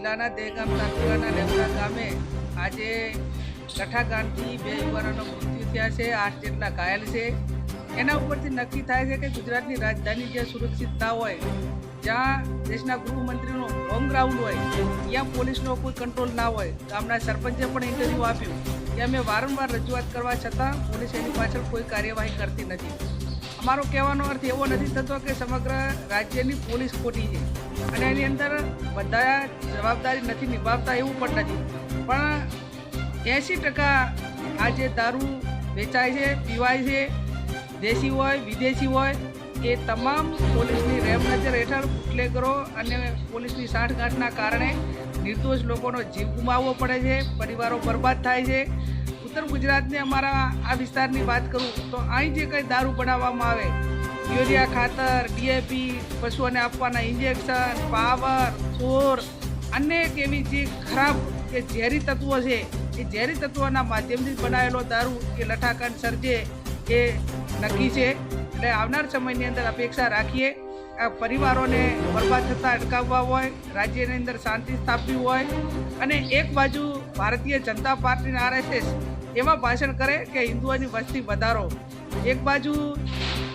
જિલ્લાના દહેગામ તાલુકાના લેમડા ગામે આજે લઠાકાંડથી બે યુવાનોનો મૃત્યુ થયા છે, આઠ જેટલા ઘાયલ છે. એના ઉપરથી નક્કી થાય છે કે ગુજરાતની રાજધાની જે સુરક્ષિત ના હોય, જ્યાં દેશના ગૃહમંત્રીનો હોમ ગ્રાઉન્ડ હોય, ત્યાં પોલીસનો કોઈ કંટ્રોલ ના હોય. ગામના સરપંચે પણ ઇન્ટરવ્યૂ આપ્યું કે અમે વારંવાર રજૂઆત કરવા છતાં પોલીસ એની પાછળ કોઈ કાર્યવાહી કરતી નથી. અમારો કહેવાનો અર્થ એવો નથી થતો કે સમગ્ર રાજ્યની પોલીસ ખોટી છે. અને એની અંદર બધા જવાબદારી નથી નિભાવતા એવું પણ નથી. પણ એંસી ટકા આ જે દારૂ વેચાય છે, પીવાય છે, દેશી હોય, વિદેશી હોય, એ તમામ પોલીસની રેમ નજર હેઠળ બુટલેગરો અને પોલીસની સાંઠગાંઠના કારણે નિર્દોષ લોકોનો જીવ ગુમાવવો પડે છે, પરિવારો બરબાદ થાય છે ઉત્તર ગુજરાતની અમારા આ વિસ્તારની વાત કરું તો અહીં જે કંઈ દારૂ બનાવવામાં આવે, યુરિયા ખાતર ડીએપી પશુઓને આપવાના ઇન્જેક્શન, પાવર ચોર અનેક એવી જે ખરાબ કે ઝેરી તત્વો છે, એ ઝેરી તત્વોના માધ્યમથી બનાવેલો દારૂ કે લઠાકંડ સર્જે એ નક્કી છે. એટલે આવનાર સમયની અંદર અપેક્ષા રાખીએ, આ પરિવારોને બરબાદ થતાં અટકાવવા હોય, રાજ્યની અંદર શાંતિ સ્થાપવી હોય. અને એક બાજુ ભારતીય જનતા પાર્ટીના આરએસએસ એવા ભાષણ કરે કે હિન્દુઓની વસ્તી વધારો. એક બાજુ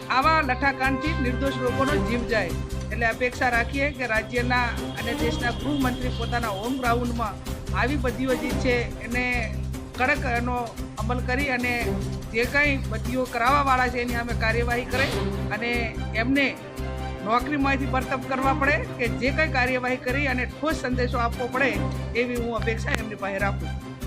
આવા લઠાકાંડથી નિર્દોષ લોકોનો જીવ જાય, એટલે અપેક્ષા રાખીએ કે રાજ્યના અને દેશના ગૃહમંત્રી પોતાના હોમ ગ્રાઉન્ડમાં આવી બધીઓ જે છે, એને કડક એનો અમલ કરી અને જે કંઈ બધીઓ કરાવવાવાળા છે એની સામે કાર્યવાહી કરે અને એમને નોકરીમાંથી બરતફ કરવા પડે કે જે કંઈ કાર્યવાહી કરી અને ઠોસ સંદેશો આપવો પડે એવી હું અપેક્ષા એમની પાસે રાખું